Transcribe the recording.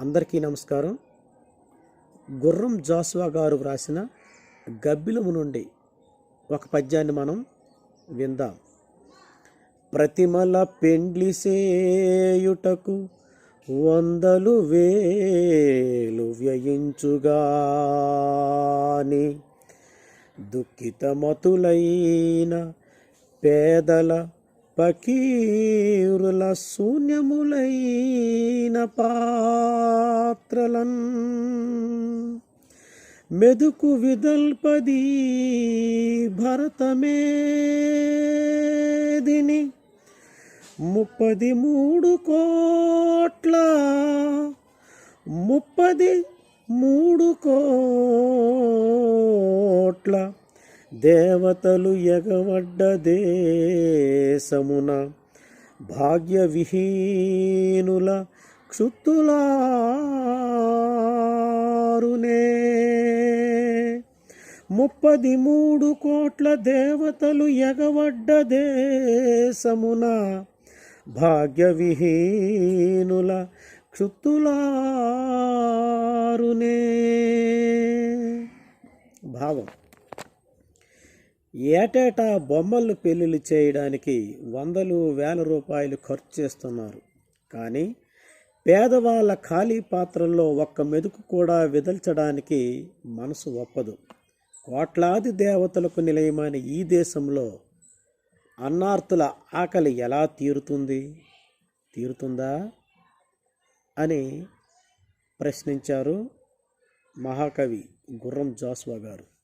అందరికీ నమస్కారం. గుర్రం జాస్వా గారు వ్రాసిన గబ్బిలము నుండి ఒక పద్యాన్ని మనం విందాం. ప్రతిమల పెండ్లి సేయుటకు వందలు వేలు వ్యయించుగాని దుఃఖితమతులైన పేదల పకీరుల శూన్యములైన పాత్రలన్. మెదుకు విదల్పది భరతమేదిని ముప్పది మూడు కోట్ల ముప్పది మూడు కోట్ల దేవతలు ఎగవడ్డ దేశమున భాగ్య విహీనుల క్షుత్తులారునే ముప్పది మూడు కోట్ల దేవతలు ఎగవడ్డ దేశమున భాగ్య విహీనుల క్షుత్తులారునే భావం. ఏటేటా బొమ్మలు పెళ్ళిళ్ళు చేయడానికి వందలు వేల రూపాయలు ఖర్చు చేస్తున్నారు. కానీ పేదవాళ్ళ ఖాళీ పాత్రల్లో ఒక్క మెతుకు కూడా విదల్చడానికి మనసు ఒప్పదు. కోట్లాది దేవతలకు నిలయమైన ఈ దేశంలో అన్నార్తుల ఆకలి ఎలా తీరుతుంది? తీరుతుందా? అని ప్రశ్నించారు మహాకవి గుర్రం జాస్వా గారు